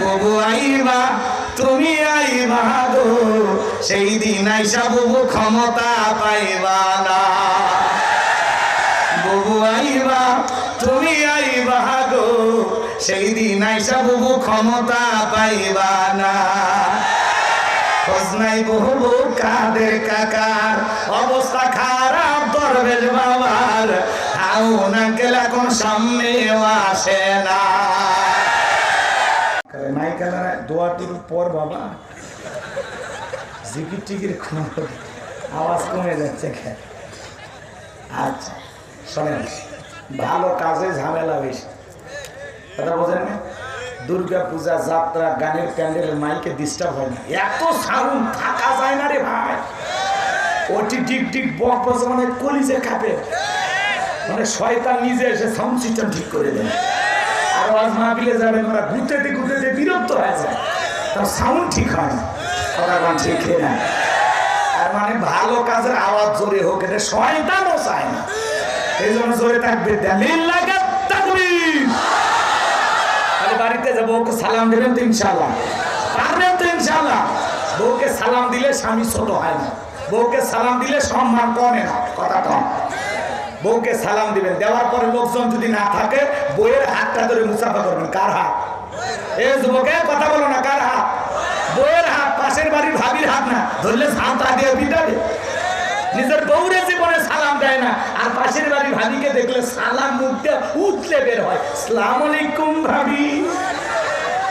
বুবু আইবা, তুমি আইবা গো, সেই দিন আইসা বুবু ক্ষমতা পাইবা না। বুবু আইবা, তুমি আইবা গো, সেই দিন আইসা বুবু ক্ষমতা পাইবা না। নাই বহু কাদের কাকার, অবস্থা খারাপ দরবেশ বাবার। হাউন আঙ্কেল এখন সামনেও আসে না। কেন দোয়াটির পর বাবা। জিকির টিকির আওয়াজ কমে যাচ্ছে খেয়ে আচ্ছা শোনেন, ভালো কাজে ঝামেলা বেশি। কথা বোঝেন না? দুর্গা পূজা, যাত্রা, গানের প্যান্ডেলের মাইকে ডিস্টার্ব হয় না। এত সাউন্ড থাকা যায় না রে ভাই। ওটি ডিক ডিক বক বসে মানে কলিজে খাবে মানে শয়তান নিজে এসে সাউন্ড সিস্টেম ঠিক করে দেয়। আর আজ মাহফিলে যাবেন ওরা ঘুরতে ঘুরতে বিরক্ত হয়ে যায়। তার সাউন্ড ঠিক হয় না। কথা কোন ঠিক না আর মানে ভালো কাজের আওয়াজ জোরে হোক, এটা শয়তানও চায় না। এই জন্য জোরে থাকবে তাকবীর। তাহলে বাড়িতে যাব ওকে সালাম দেবেন তো ইনশাল্লাহ পারবেন তো ইনশাল্লাহ বউকে সালাম দিলে স্বামী ছোট হয় না। বউকে সালাম দিলে সম্মান কমে না, কথা কম। বউকে সালাম দিবেন। দেওয়ার পরে লোকজন যদি না থাকে বইয়ের হাতটা ধরে মুসাফা করবেন। কার হাত? না, কার পাশের বাড়ির হাত না। ধরলে নিজের সালাম দেয় না। আর পাশের বাড়ির ভাবিকে দেখলে বের হয়। আলাইকুম ভাবি।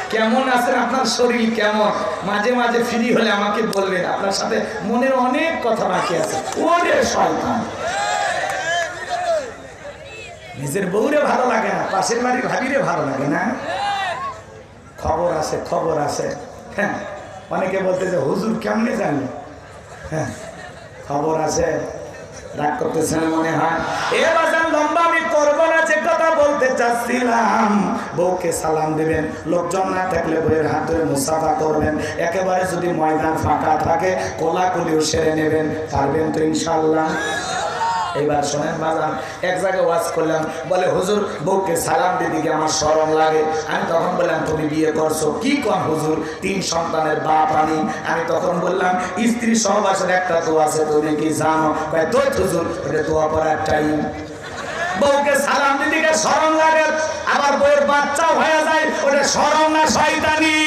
কেমন আছেন? আপনার শরীর কেমন? মাঝে মাঝে ফ্রি হলে আমাকে বলবেন। আপনার সাথে মনের অনেক কথা বাকি আছে। ওরে শয়তান। নিজের বউরে ভালো লাগে না, পাশের বাড়ির ভাবিরে ভালো লাগে না। খবর আছে খবর আছে। হ্যাঁ অনেকে বলতে যে হুজুর কেমনে জানলো হ্যাঁ খবর আছে, রাগ করতেছেন মনে হয়। এ বাজান লম্বা আমি করব না, যে কথা বলতে চাচ্ছিলাম। বউকে সালাম দিবেন, লোকজন না থাকলে বইয়ের হাত ধরে মুসাফা করবেন। একেবারে যদি ময়দান ফাঁকা থাকে, কোলাকুলিও সেরে নেবেন, পারবেন তো ইনশাল্লাহ এবার শোনেন বাজান, এক জায়গায় ওয়াজ করলাম, বলে, হুজুর, বউকে সালাম দিদিকে আমার শরম লাগে। আমি তখন বললাম, তুমি বিয়ে করছ? কি কম, হুজুর? তিন সন্তানের বাপ আমি। আমি তখন বললাম, স্ত্রী সহবাসের একটা তো আছে, তুমি কি জানো? কয় তো হুজুর, ওটা তো পড়ার টাইম বউকে সালাম দিদিকে শরম লাগে, আবার বউয়ের বাচ্চাও হয়ে যায়, ওটা শরম না শয়তানি।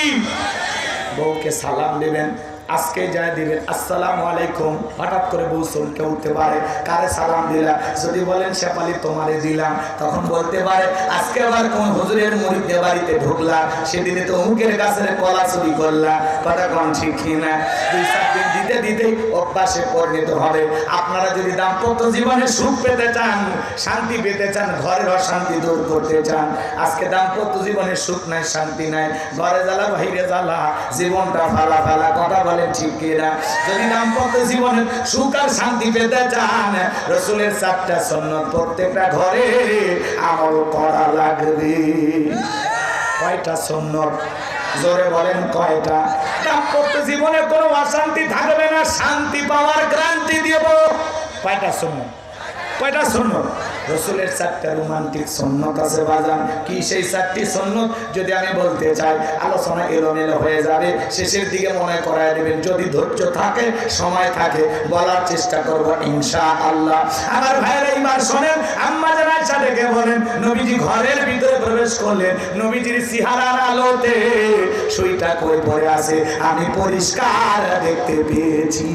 বউকে সালাম দিবেন আজকে যায় দিবেন, আসসালামু আলাইকুম। হঠাৎ করে বউ চমকে উঠতে পারে, কারে সালাম দিলাম? যদি বলেন শেপালি তোমারে দিলাম। তখন বলতে পারে, আজকে আবার কোন হুজুরের মুরিদদের বাড়িতে ঢুকলাম, সেদিনে তো অমুকের কাছে কলা চুরি করলাম। কথা কোন ঠিক কিনা? দুই চার দিন দিতে দিতেই অভ্যাসে পরিণত হবে। আপনারা যদি দাম্পত্য জীবনে সুখ পেতে চান, শান্তি পেতে চান, ঘরের অশান্তি দূর করতে চান, আজকে দাম্পত্য জীবনে সুখ নাই, শান্তি নাই, ঘরে জ্বালা, বাহিরে জ্বালা, জীবনটা ফালা ফালা, কথা বলেন ঠিক কিনা? যদি দাম্পত্য জীবনে সুখ আর শান্তি পেতে চান, রসুলের চারটা সন্ন্যত প্রত্যেকটা ঘরে আমল করা লাগবে। কয়টা সন্ন্যত? জোরে বলেন কয়টা? জীবনে কোনো অশান্তি থাকবে না শান্তি পাওয়ার গ্রান্তি দেব কয়টা শূন্য? কয়টা সন্ন্যত রসুলের চারটা রোমান্টিক সন্ন্যত আছে বাজান। কি সেই চারটি সন্ন্যত? যদি আমি বলতে চাই, আলোচনা এলোমেলো হয়ে যাবে, শেষের দিকে মনে করায় দেবেন, যদি ধৈর্য থাকে, সময় থাকে, বলার চেষ্টা করব ইনশা আল্লাহ আমার ভাইয়ের, এইবার শোনেন, আম্মা জানা ডেকে বলেন, নবীজি ঘরের ভিতরে প্রবেশ করলেন, নবীজির সিহারার আলোতে সুইটা কই পড়ে আছে? আমি পরিষ্কার দেখতে পেয়েছি।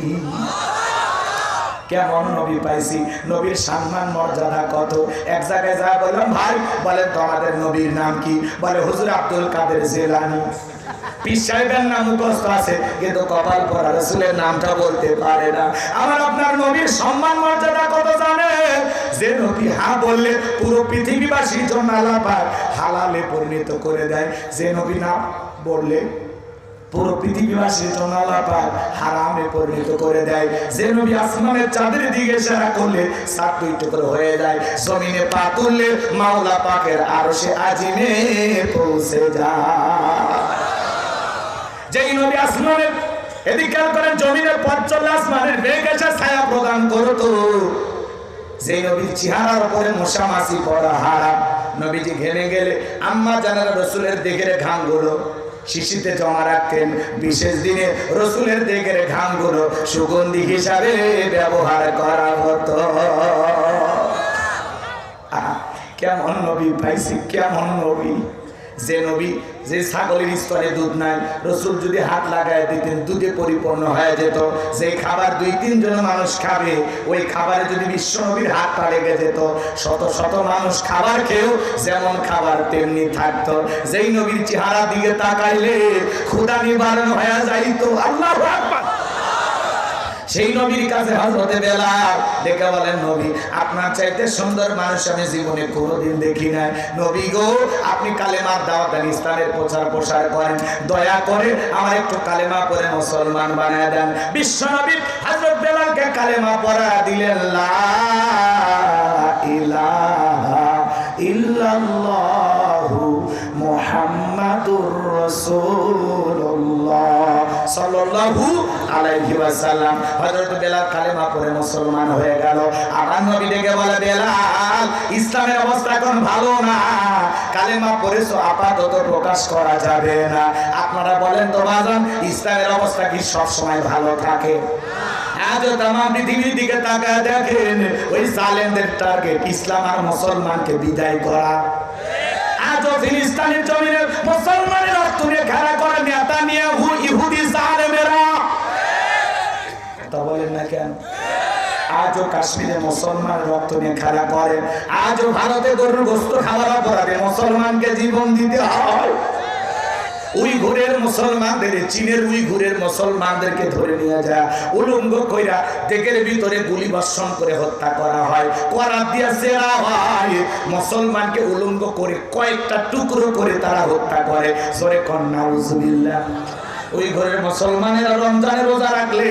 কেমন নবী পাইছি? নবীর সম্মান, মর্যাদা কত? এক জায়গায় যা বললাম, ভাই বলে তোমাদের নবীর নাম কি? বলে, হুজুর আব্দুল কাদের জেলানি। নাম আছে নামটা বলতে পারে না। আমার আপনার নবীর সম্মান, মর্যাদা কত জানে? যে নবী হা বললে পুরো হালালে পরিণত করে দেয়। যে নবী না বললে পুরো পৃথিবীবাসীর জন্য আল্লাহ পাক হারামে পরিণত করে দেয়। যে নবী আসমানের চাঁদের দিকে সেরা করলে সাত দুই টুকরো হয়ে যায়। জমিনে পা তুললে মাওলা পাকের আরও সে আজিমে পৌঁছে যায়। যেই নবী আসমানের এদিক খেয়াল করেন, জমিনের পথ চললে আসমানের এসে ছায়া প্রদান করতো। যে নবীর চেহারার উপরে মশা মাসি পড়া হারা নবীজি ঘেমে গেলে আম্মা জানারা রসুলের দেখে ঘামগুলো শিশিতে জমা রাখতেন। বিশেষ দিনে রসুলের দিকের ঘামগুলো সুগন্ধি হিসাবে ব্যবহার করা হতো। কেমন নবী ভাইসি, কেমন নবী? যে নবী যে ছাগলের স্তরে দুধ নাই, রসুল যদি হাত লাগায় দিতেন, দুধে পরিপূর্ণ হয়ে যেত। যে খাবার দুই তিনজন মানুষ খাবে, ওই খাবারে যদি বিশ্বনবীর হাত হাতটা লেগে যেত, শত শত মানুষ খাবার খেয়েও যেমন খাবার তেমনি থাকত। যেই নবীর চেহারা দিকে তাকাইলে ক্ষুদা নিবারণ হয়ে যাইতো। আল্লাহ সেই নবীর কাছে হজরতে বেলাল দেখে বলেন, নবী, আপনার চাইতে সুন্দর মানুষ আমি জীবনে কোনোদিন দেখি নাই। নবী গো, আপনি কালেমার দাওয়াত ইসলামের প্রচার প্রসার করেন। দয়া করে আমার একটু কালেমা পরে মুসলমান বানায় দেন। বিশ্ব নবী হজরত বেলালকে কালেমা পড়া দিলেন, লা ইলাহা ইল্লাল্লাহু মুহাম্মাদুর রাসূলুল্লাহ সাল্লাল্লাহু আলাইহি ওয়াসাল্লাম। হযরত বেলাল কালেমা পড়ে মুসলমান হয়ে গেল। নবী ডেকে বলে, বেলাল, ইসলামের অবস্থা এখন ভালো না। কালেমা পড়েছো, আপাতত প্রকাশ করা যাবে না। আপনারা বলেন তো, বাজান, ইসলামের অবস্থা কি সব সময় ভালো থাকে? আজও তাম পৃথিবীর দিকে তাকায় দেখেন, ওই জালেমদের টার্গেট ইসলাম আর মুসলমানকে বিদায় করা। আজও ফিলিস্তিনের জমিনে মুসলমানের রক্ত ঘেরা করে নেতা নিয়ে ইহুদি জালেমেরা। তা বলেন না কেন? আজও কাশ্মীরে মুসলমান রক্ত নিয়ে খেলা করে। আজও ভারতে গরুর গোস্ত খাওয়ার অপরাধে মুসলমানকে জীবন দিতে হয়। উইঘুরের মুসলমানদের, চীনের উইঘুরের মুসলমানদেরকে ধরে নিয়ে যায়। উলঙ্গ কইরা দেকের ভিতরে গুলি বর্ষণ করে হত্যা করা হয়। করা দিয়া সেরা হয়। মুসলমানকে উলঙ্গ করে কয়েকটা টুকরো করে তারা হত্যা করে। সরে কন্যা উজবিল্লা ওই ঘরের মুসলমানেরা রমজানের রোজা রাখলে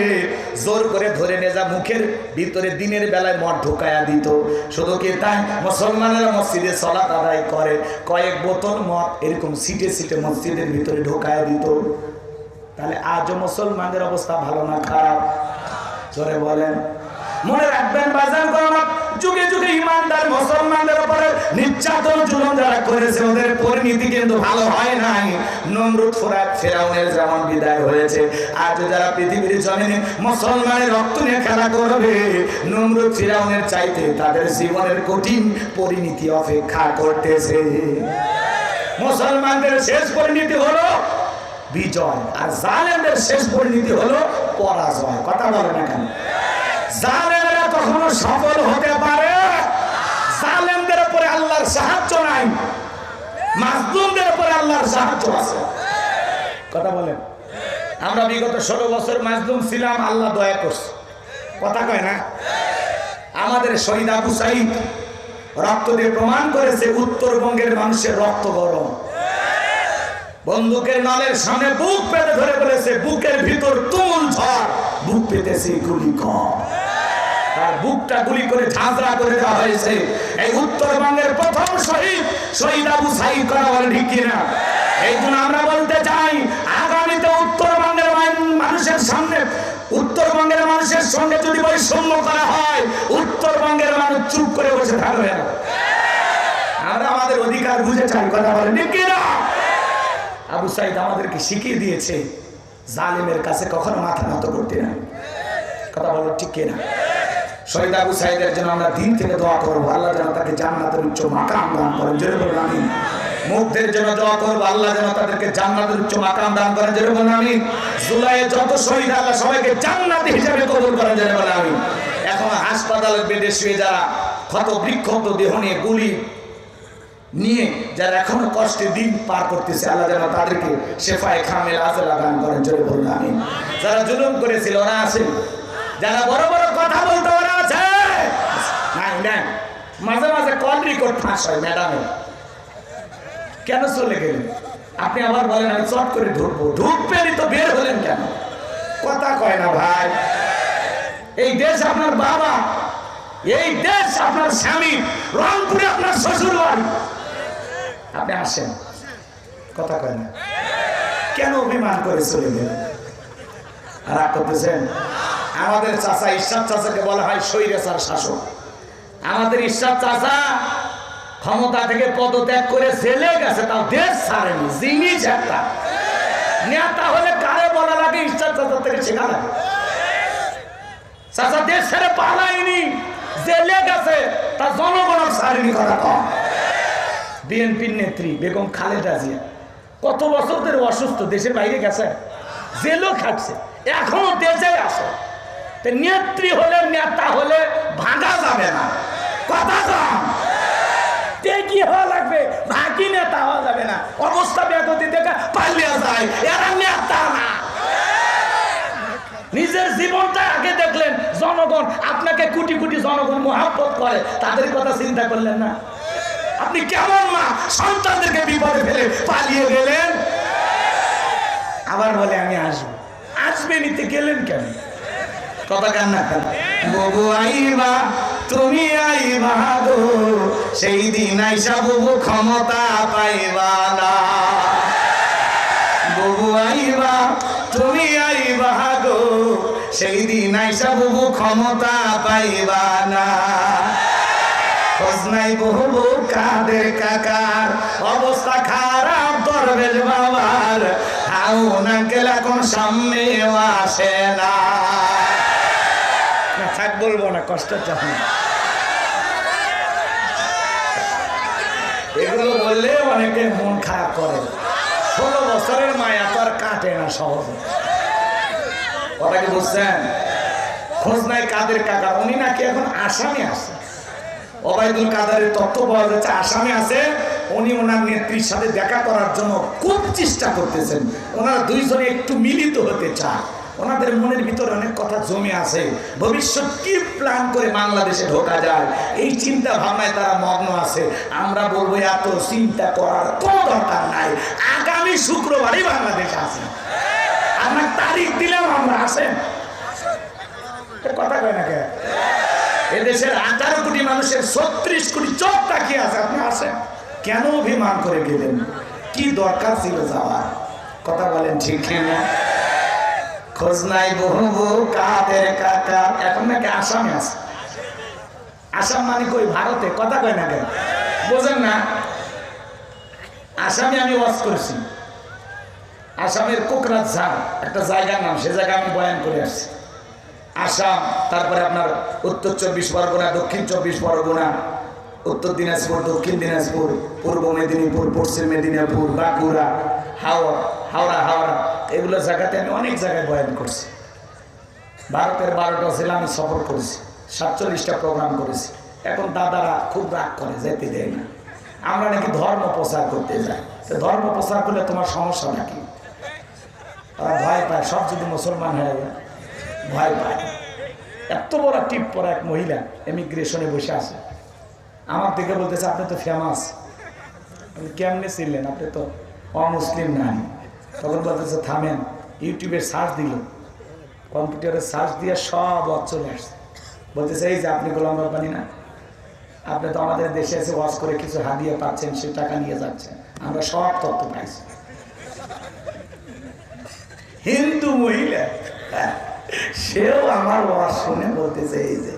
জোর করে ধরে যা মুখের ভিতরে দিনের বেলায় মদ ঢুকায়া দিত। শুধু কি তাই? মুসলমানেরা মসজিদে সলাত আদায় করে, কয়েক বোতল মদ এরকম সিটে সিটে মসজিদের ভিতরে ঢুকায়া দিত। তাহলে আজও মুসলমানদের অবস্থা ভালো না খারাপ? জোরে বলেন। মনে রাখবেন বাজার করোনা যুগে যুগে ইমানদার, মুসলমানদের উপরে নির্যাতন, জুলুম যারা করেছে, ওদের পরিণতি কিন্তু ভালো হয় নাই। নমরুদ, ফোরাত, ফেরাউনের যেমন বিদায় হয়েছে আজ যারা পৃথিবীর জমিনে মুসলমানের রক্ত নিয়ে খেলা করবে, নমরুদ, ফেরাউনের চাইতে তাদের জীবনের কঠিন পরিণতি অপেক্ষা করতেছে। মুসলমানদের শেষ পরিণতি হলো বিজয়, আর জালেমদের শেষ পরিণতি হলো পরাজয়। কথা বলে না কেন? জালেমেরা কখনো সফল হতে পারে? জালেমদের উপরে আল্লাহর সাহায্য নাই। মাজলুমদের উপরে আল্লাহর সাহায্য আছে। কথা বলেন। আমরা বিগত ষোলো বছর মাজলুম ছিলাম, আল্লাহ দয়া করছে। কথা কয় না? আমাদের শহীদ আবু সাইদ রক্ত দিয়ে প্রমাণ করেছে, উত্তরবঙ্গের মানুষের রক্ত গরম। বন্দুকের নলের সামনে বুক পেতে ধরে বলেছে, বুকের ভিতর তুমুল ঝড়, বুক পেতেছে গুলি কম। তার বুকটা গুলি করে ঝাঁঝরা করে দেওয়া হয়েছে। এই উত্তরবঙ্গের প্রথম শহীদ শহীদ আবু সাইদ করা বলে ঠিক কিনা এই জন্য আমরা বলতে চাই, আগামীতে উত্তরবঙ্গের মান- মানুষের সামনে উত্তরবঙ্গের মানুষের সঙ্গে যদি বৈষম্য করা হয় উত্তরবঙ্গের মানুষ চুপ করে বসে থাকবে আমরা আমাদের অধিকার বুঝে চাই, কথা বলে ঠিক কিনা আবু সাইদ আমাদেরকে শিখিয়ে দিয়েছে, জালিমের কাছে কখনো মাথা নত করতে না। কথা বলো ঠিক কিনা শহীদ আবু জন্য আমরা দিন থেকে দোয়া করব। আল্লাহ যেন তাকে জান্নাতের উচ্চ মাকাম দান করেন। আমি জন্য দোয়া করব। আল্লাহ যেন তাদেরকে জান্নাতের উচ্চ মাকাম দান করেন। আমি জুলাইয়ে যত শহীদ, আল্লাহ সবাইকে জান্নাতি হিসেবে কবুল করেন। আমি এখন হাসপাতালের বেডে শুয়ে যারা ক্ষত বিক্ষত দেহ নিয়ে গুলি নিয়ে যারা এখনও কষ্টে দিন পার করতেছে, আল্লাহ যেন তাদেরকে শেফায় খামেল দান করেন। জোরে বলুন আমি যারা জুলুম করেছিল, ওরা আছে। যারা বড় বড় কথা বলতে ওরা আছে নাই না মাঝে মাঝে কল রেকর্ড হয় ম্যাডামের কেন চলে গেলেন? আপনি বলেন, আমি চট করে ঢুকবো। তো বের হলেন কেন? কথা কয় না ভাই। এই দেশ আপনার বাবা, এই দেশ আপনার স্বামী, রংপুরে আপনার শ্বশুর বাড়ি আপনি আসেন। কথা কয় না। কেন অভিমান করে চলে গেলেন? রাগ করতেছেন? আমাদের চাচা ঈশ্বর চাচাকে বলা হয় স্বৈরাচার শাসক। আমাদের ঈশ্বর চাচা ক্ষমতা থেকে পদত্যাগ করে জেলে গেছে, তাও দেশ ছাড়েনি জিনিস একটা নেতা হলে কারে বলা লাগে, ঈশ্বর চাচার থেকে শেখা লাগে। চাচা, দেশ ছেড়ে পালায়নি, জেলে গেছে তার জনগণ সারিনি করা কম বিএনপির নেত্রী বেগম খালেদা জিয়া, কত বছর ধরে অসুস্থ, দেশের বাইরে গেছে, জেলও খাটছে, এখনও দেশে আসে নেত্রী হলে, নেতা হলে ভাঙা যাবে না। কথা কম টেকি হওয়া লাগবে? ভাকি নেতা হওয়া যাবে না। অবস্থা ব্যাগতি পালিয়ে যায়। এরা নেতা না। নিজের জীবনটা আগে দেখলেন, জনগণ আপনাকে কোটি কোটি জনগণ মহাব্বত করে। তাদের কথা চিন্তা করলেন না। আপনি কেমন মা? সন্তানদেরকে বিপদে ফেলে পালিয়ে গেলেন। আবার বলে, আমি আসব। আসবে নিতে গেলেন কেন? কথা কান্না কেন ববু তুমি আই গো সেই দিন আইসা ববু ক্ষমতা পাইবা না। ববু আইবা, তুমি আইবা গো সেই দিন আইসা ববু ক্ষমতা পাইবা না। নাই বহু কাদের কাকার, অবস্থা খারাপ দরবেশ বাবার। হাউ না গেলে এখন সামনেও আসে না। বলব না কষ্ট চাই এগুলো বললে অনেকে মন খারাপ করে। ষোলো বছরের মায়া তো আর কাটে না সহজে। কথা কি বুঝছেন? খোঁজ নাই কাদের কাকা উনি নাকি এখন আসামে আছে। ওবায়দুল কাদারের তথ্য পাওয়া যাচ্ছে, আসামে আছে। উনি ওনার নেত্রীর সাথে দেখা করার জন্য খুব চেষ্টা করতেছেন। ওনারা দুইজনে একটু মিলিত হতে চায়। ওনাদের মনের ভিতরে অনেক কথা জমে আছে। ভবিষ্যৎ কি প্ল্যান করে বাংলাদেশে ঢোকা যায়? এই চিন্তা ভাবনায় তারা মগ্ন আছে। আমরা বলব, এত চিন্তা করার কোনো দরকার নাই। আগামী শুক্রবারই বাংলাদেশ আছে আপনার তারিখ দিলাম আমরা আসেন। কথা কয় না কে এদেশের আঠারো কোটি মানুষের ছত্রিশ কোটি চোখ তাকিয়ে আছে, আপনি আসেন। কেন অভিমান করে গেলেন? কি দরকার ছিল যাওয়ার? কথা বলেন ঠিক না খোঁজ নাই বহু বহু কাদের কাকা। এখন নাকি আসামে আছে। আসাম মানে কই? ভারতে? কথা কয় না কেন? বোঝেন না। আসামে আমি ওয়াজ করেছি। আসামের কোকরাজ ঝাড় একটা জায়গার নাম, সে জায়গা আমি বয়ান করে আসছি। আসাম, তারপরে আপনার উত্তর চব্বিশ পরগনা, দক্ষিণ চব্বিশ পরগনা উত্তর দিনাজপুর, দক্ষিণ দিনাজপুর, পূর্ব মেদিনীপুর, পশ্চিম মেদিনীপুর, বাঁকুড়া, হাওড়া হাওড়া হাওড়া। এগুলো জায়গাতে আমি অনেক জায়গায় বয়ান করছি। ভারতের বারোটা জেলা আমি সফর করেছি, সাতচল্লিশটা প্রোগ্রাম করেছি। এখন দাদারা খুব রাগ করে, যেতে দেয় না। আমরা নাকি ধর্ম প্রচার করতে যাই। তো ধর্ম প্রচার করলে তোমার সমস্যা নাকি? তারা ভয় পায়, সব যদি মুসলমান হয়ে যায়, ভয় পায়। এত বড় টিপ পরা এক মহিলা এমিগ্রেশনে বসে আছে। আমার দিকে বলতেছে আপনি তো ফেমাস কেমনে ছিলেন আপনি তো অমুসলিম নারী তখন বলতেছে থামেন। ইউটিউবে সার্চ দিল। কম্পিউটারে সার্চ দিয়ে সব ওয়াজ চলে আসছে। বলতেছে এই যে আপনি গোলাম রব্বানি না? আপনি তো আমাদের দেশে এসে ওয়াজ করে কিছু হাদিয়ে পাচ্ছেন সে টাকা নিয়ে যাচ্ছেন। আমরা সব তথ্য পাইছি। হিন্দু মহিলা হ্যাঁ, সেও আমার ওয়াজ শুনে বলতেছে এই যে।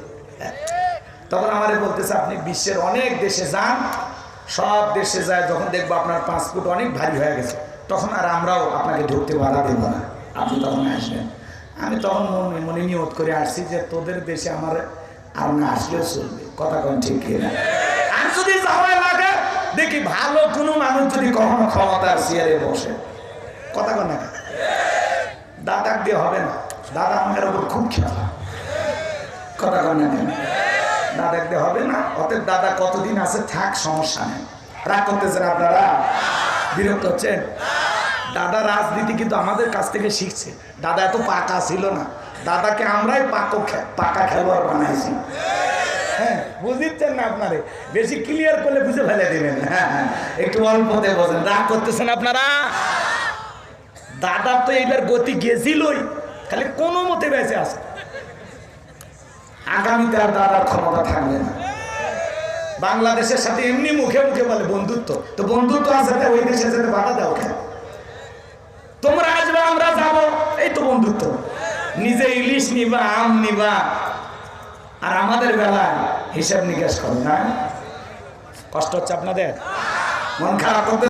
তখন আমারে বলতেছে, আপনি বিশ্বের অনেক দেশে যান, সব দেশে যায়, যখন দেখব আপনার পাসপোর্ট অনেক ভারী হয়ে গেছে, তখন আর আমরাও আপনাকে ঢুকতে বাধা দেবো না। আপনি তখন আসবেন। আমি তখন মনে মনে নিয়ত করে আসছি যে, তোদের দেশে আমার আর না আসলেও চলবে। কথা কোন ঠিক আর যদি দেখি ভালো কোনো মানুষ যদি কখনো ক্ষমতার চেয়ারে বসে। কথা কোন না দাদাক দিয়ে হবে না। দাদা আমাদের ওপর খুব খেলা। কথা কন না দাদাক দিয়ে হবে না? অতএব দাদা কতদিন আছে থাক সমস্যা নেই। রাগ করতেছেন আপনারা? বিরক্ত হচ্ছেন? দাদা রাজনীতি কিন্তু আমাদের কাছ থেকে শিখছে। দাদা এত পাকা ছিল না। দাদাকে আমরাই পাকো পাকা খেলোয়াড় বানাইছি। হ্যাঁ বুঝিচ্ছেন না আপনারে? বেশি ক্লিয়ার করলে বুঝে ফেলে দেবেন। হ্যাঁ হ্যাঁ, একটু অল্পতে বোঝেন রাগ করতেছেন আপনারা? দাদা তো এইবার গতি গেছিলই। খালি কোনো মতে বেঁচে আছে। আগামীতে আর দাদার ক্ষমতা থাকবে না। বাংলাদেশের সাথে এমনি মুখে মুখে বলে বন্ধুত্ব। তো বন্ধুত্ব আছে তাই ওই দেশের সাথে বাধা দাও কেন? তোমরা আসবে আমরা যাব, এই তো বন্ধুত্ব। নিজে ইলিশ নিবা, আম নিবা, আর আমাদের বেলায় হিসাব নিকাশ করো, না? কষ্ট হচ্ছে আপনাদের? মন খারাপ